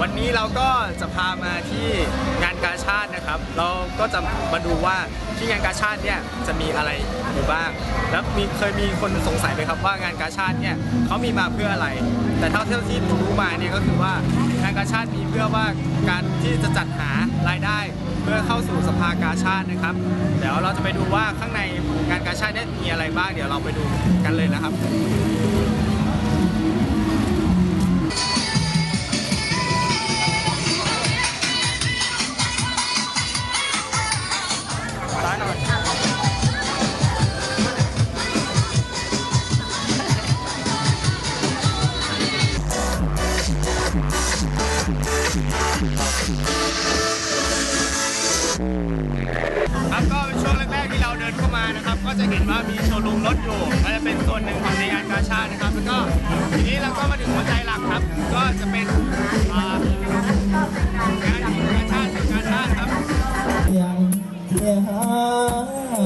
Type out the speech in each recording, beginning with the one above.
วันนี้เราก็จะพามาที่งานกาชาตินะครับ เราก็จะมาดูว่าที่งานกาชาติเนี่ยจะมีอะไรอยู่บ้าง แล้วมีเคยมีคนสงสัยไหมครับว่างานกาชาติเนี่ยเขามีมาเพื่ออะไร แต่เท่าที่รู้มาเนี่ยก็คือว่างานกาชาติมีเพื่อว่าการที่จะจัดหารายได้เพื่อเข้าสู่สภากาชาตินะครับ เดี๋ยวเราจะไปดูว่าข้างในงานกาชาติเนี่ยมีอะไรบ้าง เดี๋ยวเราไปดูกันเลยนะครับ ครับก็เป็นช่วงแรกๆที่เราเดินเข้ามานะครับ ก็จะเห็นว่ามีโชว์รูมรถอยู่ก็จะเป็นส่วนหนึ่งของในงานกาชาตินะครับแล้วก็ทีนี้เราก็มาถึงหัวใจหลักครับ ก็จะเป็นอ่างานกาชาติกาชาติครับยังเที่ยหา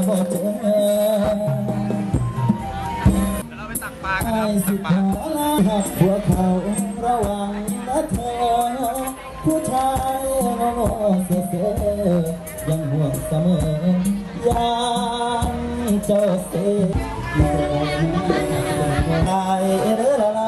บ่เจอเดี๋ยวเราไปตักปลากันคไอ้รับสิตักขปลาอลาหักหัวเขาระวังนะเธอผู้ชาย อง่ๆเซ่ๆยังห่วงเสมอยังเจ้าเสียได้เรือละ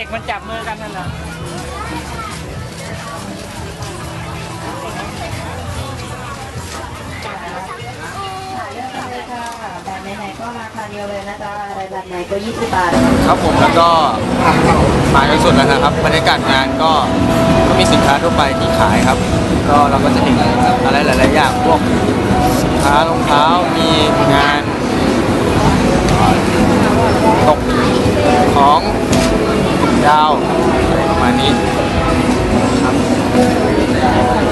ด็กมันจับมือกันนั่นแหละแบบไหนๆก็ราคาเดียวเลยนะจ๊ะอะไรแบบไหนก็20บาท ครับผมแล้วก็มาจนสุดแล้วนะครับบรรยากาศงานก็ก็มีสินค้าทั่วไปที่ขายครับ ก็เราก็จะเห็นอะไรหลาย ๆ อย่างพวกสินค้ารองเท้ามีงานตกของ ดาวอะไรประมาณนี้ครับ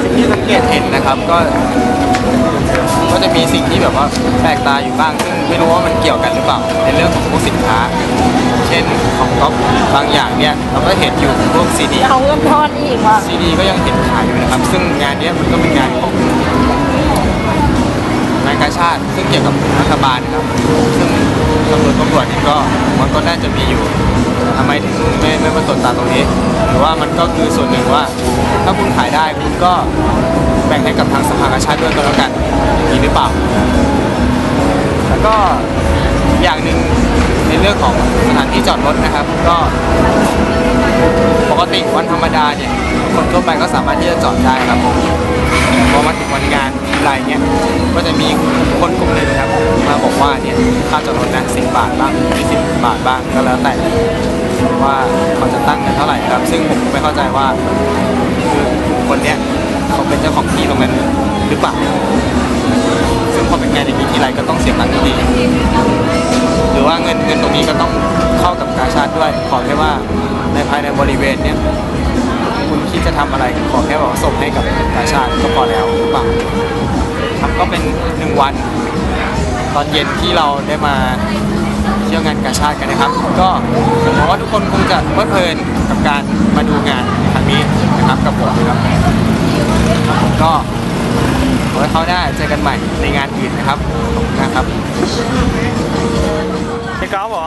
สิ่งที่สังเกตเห็นนะครับก็ก็จะมีสิ่งที่แบบว่าแปลกตาอยู่บ้างซึ่งไม่รู้ว่ามันเกี่ยวกันหรือเปล่าในเรื่องของพวกสินค้า เช่นของก๊อฟบางอย่างเนี่ยเราก็เห็นอยู่พวกซีดีเอาเงินทอนอีกว่ะซีดีก็ยังเห็นขายอยู่นะครับ ซึ่งงานเนี้ยมันก็เป็นงานของงานกาชาติซึ่งเกี่ยวกับรัฐบาลนะครับ ซึ่งตำรวจตำรวจเนี่ยก็มันก็น่าจะมีอยู่ ทำไมถึงไม่ไม่มาตรวจตาตรงนี้หรือว่ามันก็คือส่วนหนึ่งว่า ถ้าคุณขายได้คุณก็แบ่งให้กับทางสภากาชาติด้วยก็แล้วกันอย่างนี้หรือเปล่า แล้วก็อย่างหนึ่งในเรื่องของสถานที่จอดรถนะครับ ก็ปกติวันธรรมดาเนี่ยคนทั่วไปก็สามารถที่จะจอดได้ครับผมแต่พอมาถึงวันงานทีไรเนี่ยก็จะมีคนกลุ่มหนึ่งครับมาบอกว่าเนี่ยค่าจอดรถนะสิบาทบ้าง20บาทบ้างก็แล้วแต่ ว่าเขาจะตั้งกันเท่าไหร่ครับ ซึ่งผมไม่เข้าใจว่าคือคนเนี้ยเขาเป็นเจ้าของที่ตรงนั้นหรือเปล่าซึ่งพอเป็นงานอย่างนี้ทีไรก็ต้องเสียตังค์ดีหรือว่าเงินเงินตรงนี้ก็ต้องเข้ากับกาชาติด้วย ขอแค่ว่าในภายในบริเวณเนี้ยคุณคิดจะทำอะไรขอแค่บอกว่าส่งให้กับกาชาติก็พอแล้วหรือเปล่าครับก็เป็นหนึ่งวัน ตอนเย็นที่เราได้มา ที่ยวงานกาชาติกันนะครับ ก็ผมหวังว่าทุกคนคงจะเพลิดเพลินกับการมาดูงานครั้งนี้นะครับกับผมนะครับก็ขอให้เขาได้เจอกันใหม่ในงานอื่นนะครับขอบคุณนะครับพี่กอล์ฟเหรอ